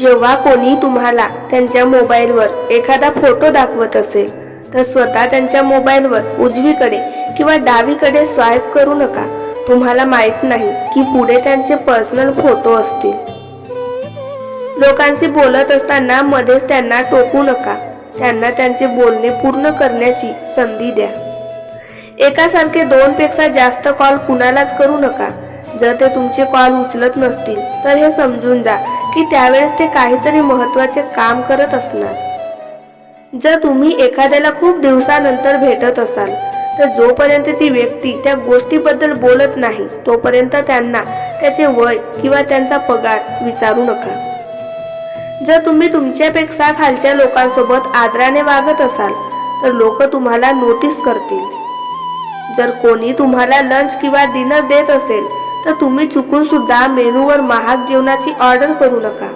जेव्हा कोणी तुम्हाला त्यांच्या मोबाईलवर एखादा फोटो दाखवत असेल तर स्वतः त्यांच्या मोबाईलवर उजवीकडे किंवा डावीकडे स्वाईप करू नका. तुम्हाला माहीत नाही की पुढे त्यांचे पर्सनल फोटो असतील. लोकांशी बोलत असताना मध्येच त्यांना टोकू नका. त्यांना त्यांचे बोलणे पूर्ण करण्याची संधी द्या. एकासारखे दोन पेक्षा जास्त कॉल कुणालाच करू नका. जर ते तुमचे कॉल उचलत नसतील तर हे समजून जा की त्यावेळेस ते काहीतरी महत्त्वाचे काम करत असणार. जर तुम्ही एखाद्याला खूप दिवसानंतर भेटत असाल तर जोपर्यंत ती व्यक्ती त्या गोष्टीबद्दल बोलत नाही तोपर्यंत त्यांना त्याचे वय किंवा त्यांचा पगार विचारू नका. जर तुम्ही तुमच्यापेक्षा खालच्या लोकांसोबत आदराने वागत असाल तर लोक तुम्हाला नोटीस करतील. जर कोणी तुम्हाला लंच किंवा डिनर देत असेल तर तुम्ही चुकून सुद्धा मेनूवर महाग जेवणाची ऑर्डर करू नका.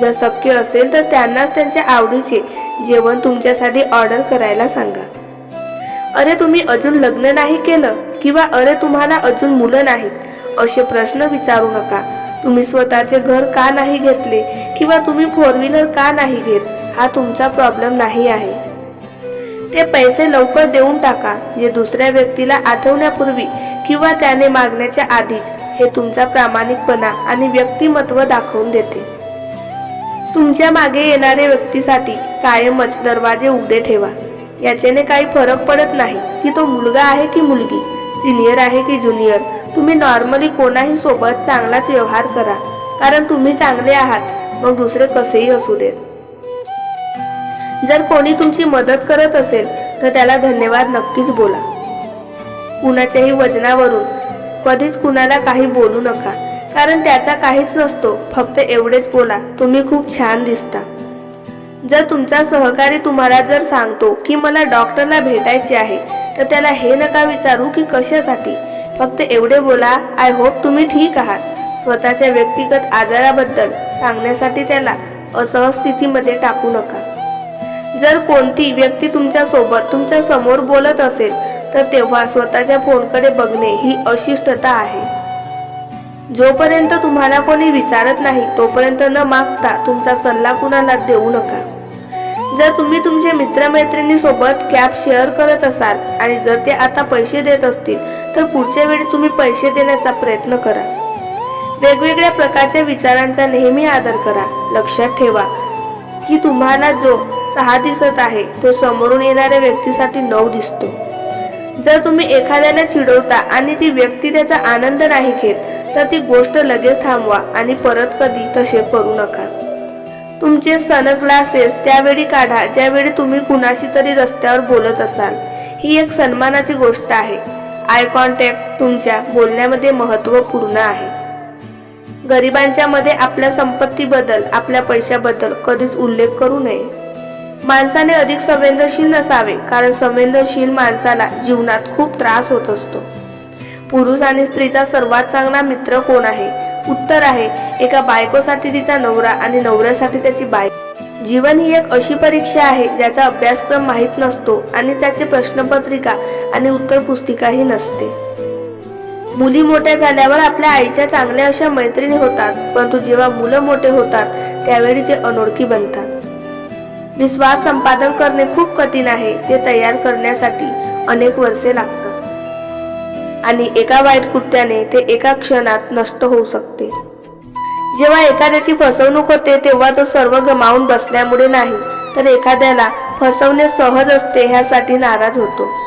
जर शक्य असेल तर त्यांनाच त्यांच्या आवडीचे जेवण तुमच्यासाठी ऑर्डर करायला सांगा. अरे तुम्ही अजून लग्न नाही केलं किंवा अरे तुम्हाला अजून मुलं नाहीत असे प्रश्न विचारू नका. तुम्ही स्वतःचे घर का नाही घेतले किंवा तुम्ही फोर व्हीलर का नाही घेत हा तुमचा प्रॉब्लेम नाही आहे. ते पैसे लवकर देऊन टाका जे दुसऱ्या व्यक्तीला आठवण्यापूर्वी किंवा त्याने मागण्याच्या आधीच. हे तुमचा प्रामाणिकपणा आणि व्यक्तिमत्व दाखवून देते. तुमच्या मागे येणाऱ्या व्यक्तीसाठी कायमच दरवाजे उघडे ठेवा. याच्याने काही फरक पडत नाही की तो मुलगा आहे की मुलगी सिनियर आहे की ज्युनियर तुम्ही नॉर्मली कोणाही सोबत चांगलाच व्यवहार करा कारण तुम्ही चांगले आहात मग दुसरे कसेही असू देत. जर कोणी तुमची मदत करत असेल तर त्याला धन्यवाद नक्कीच बोला. कुणाच्याही वजनावरून कधीच कुणाला काही बोलू नका. कारण त्याचा काहीच नसतो. फक्त एवढेच बोला. तुम्ही खूप छान दिसता. जर तुमचा सहकारी तुम्हाला जर सांगतो की मला डॉक्टरला भेटायचे आहे तर त्याला हे नका विचारू की कशासाठी. फक्त एवढे बोला आय होप तुम्ही ठीक आहात. स्वतःच्या व्यक्तिगत आजाराबद्दल सांगण्यासाठी त्याला असहज स्थितीमध्ये टाकू नका. जर कोणती व्यक्ती तुमच्यासोबत तुमच्यासमोर बोलत असेल तर तेव्हा स्वतःच्या फोनकडे बघणे ही अशिष्टता आहे. जोपर्यंत तुम्हाला कोणी विचारत नाही तोपर्यंत न मागता तुमचा सल्ला कुणाला देऊ नका. जर तुम्ही तुमच्या मित्रमैत्रिणी सोबत कॅब शेअर करत असाल आणि जर ते आता पैसे देत असतील तर पुढच्या वेळी तुम्ही पैसे देण्याचा प्रयत्न करा. वेगवेगळ्या प्रकारच्या विचारांचा नेहमी आदर करा. लक्षात ठेवा की तुम्हाला जो सहा दिसत आहे तो समोरून येणाऱ्या व्यक्तीसाठी नऊ दिसतो. जर तुम्ही एखाद्याला चिडवता आणि ती व्यक्ती त्याचा आनंद नाही घेत तर ती गोष्ट लगेच थांबवा आणि परत कधी तसे करू नका. तुमचे सनग्लासेस त्यावेळी काढा ज्यावेळी तुम्ही कुणाशी तरी रस्त्यावर बोलत असाल. ही एक सन्मानाची गोष्ट आहे. आय कॉन्टॅक्ट तुमच्या बोलण्यामध्ये महत्त्वपूर्ण आहे. गरिबांच्या मध्ये आपल्या संपत्तीबद्दल आपल्या पैशाबद्दल कधीच उल्लेख करू नये. माणसाने अधिक संवेदनशील नसावे कारण संवेदनशील माणसाला जीवनात खूप त्रास होत असतो. पुरुष आणि स्त्रीचा सर्वात चांगला मित्र कोण आहे? उत्तर आहे एका बायकोसाठी तिचा नवरा आणि नवऱ्यासाठी त्याची बाय. जीवन ही एक अशी परीक्षा आहे ज्याचा अभ्यासक्रम माहीत नसतो आणि त्याचे प्रश्नपत्रिका आणि उत्तर पुस्तिकाही नसते. मुली मोठ्या झाल्यावर आपल्या आईच्या चांगल्या अशा मैत्रिणी होतात परंतु जेव्हा मुलं मोठे होतात त्यावेळी ते अनोळखी बनतात. विश्वास संपादन करणे खूप कठीण आहे ते तयार करण्यासाठी अनेक वर्षे लागतात. आणि एका वाईट कृत्याने ते एका क्षणात नष्ट होऊ शकते. जेव्हा एखाद्याची फसवणूक होते तेव्हा तो सर्व गमावून बसल्यामुळे नाही तर एखाद्याला फसवणे सहज असते ह्यासाठी नाराज होतो.